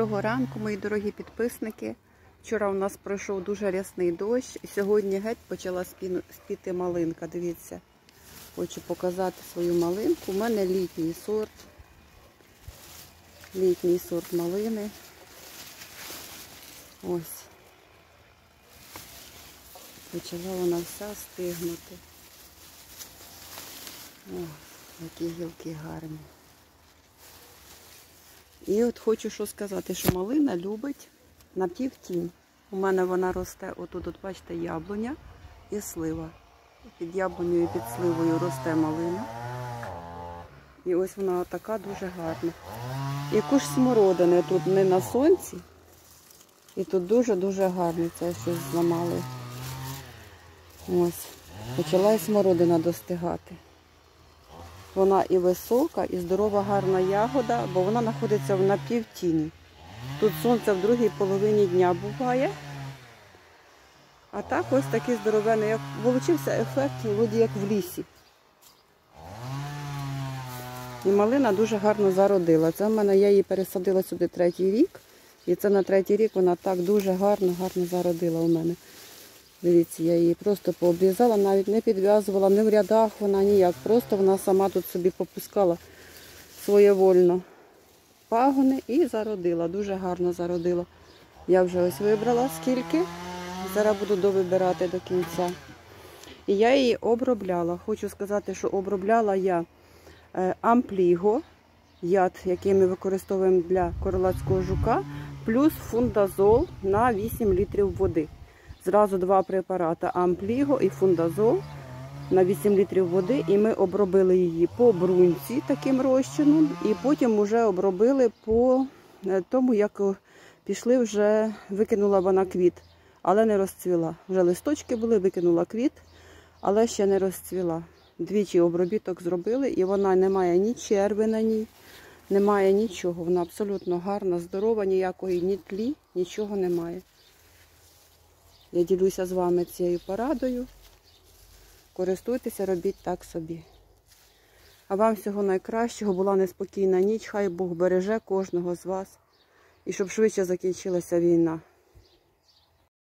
Доброго ранку, мої дорогі підписники. Вчора у нас пройшов дуже рясний дощ, і сьогодні геть почала спіти малинка. Дивіться, хочу показати свою малинку. У мене літній сорт. Літній сорт малини. Ось. Почала вона вся стигнути. О, які гілки гарні. І от хочу що сказати, що малина любить напівтінь. У мене вона росте, отут, от бачите, яблуня і слива. Під яблунею і під сливою росте малина. І ось вона така дуже гарна. Яку ж смородини тут не на сонці. І тут дуже-дуже гарно це щось зламали. Ось. Почала і смородина достигати. Вона і висока, і здорова, гарна ягода, бо вона знаходиться в напівтіні. Тут сонце в другій половині дня буває. А так ось такий здоровений, як вийшов ефект, вроді як в лісі. І малина дуже гарно зародила. Це в мене я її пересадила сюди третій рік. І це на третій рік вона так дуже гарно, гарно зародила у мене. Дивіться, я її просто пообрізала, навіть не підв'язувала, не в рядах вона ніяк. Просто вона сама тут собі попускала своєвольно пагони і зародила. Дуже гарно зародила. Я вже ось вибрала скільки. Зараз буду довибирати до кінця. І я її обробляла. Хочу сказати, що обробляла я е, ампліго, яд, який ми використовуємо для королевського жука, плюс фундазол на 8 літрів води. Зразу два препарати ампліго і фундазол на 8 літрів води. І ми обробили її по брунці таким розчином, і потім вже обробили по е, тому, як пішли вже, викинула вона квіт, але не розцвіла. Вже листочки були, викинула квіт, але ще не розцвіла. Двічі обробіток зробили, і вона не має ні черви на ній, немає нічого. Вона абсолютно гарна, здорова, ніякої ні тлі, нічого немає. Я ділюся з вами цією порадою. Користуйтеся, робіть так собі. А вам всього найкращого, була неспокійна ніч, хай Бог береже кожного з вас. І щоб швидше закінчилася війна.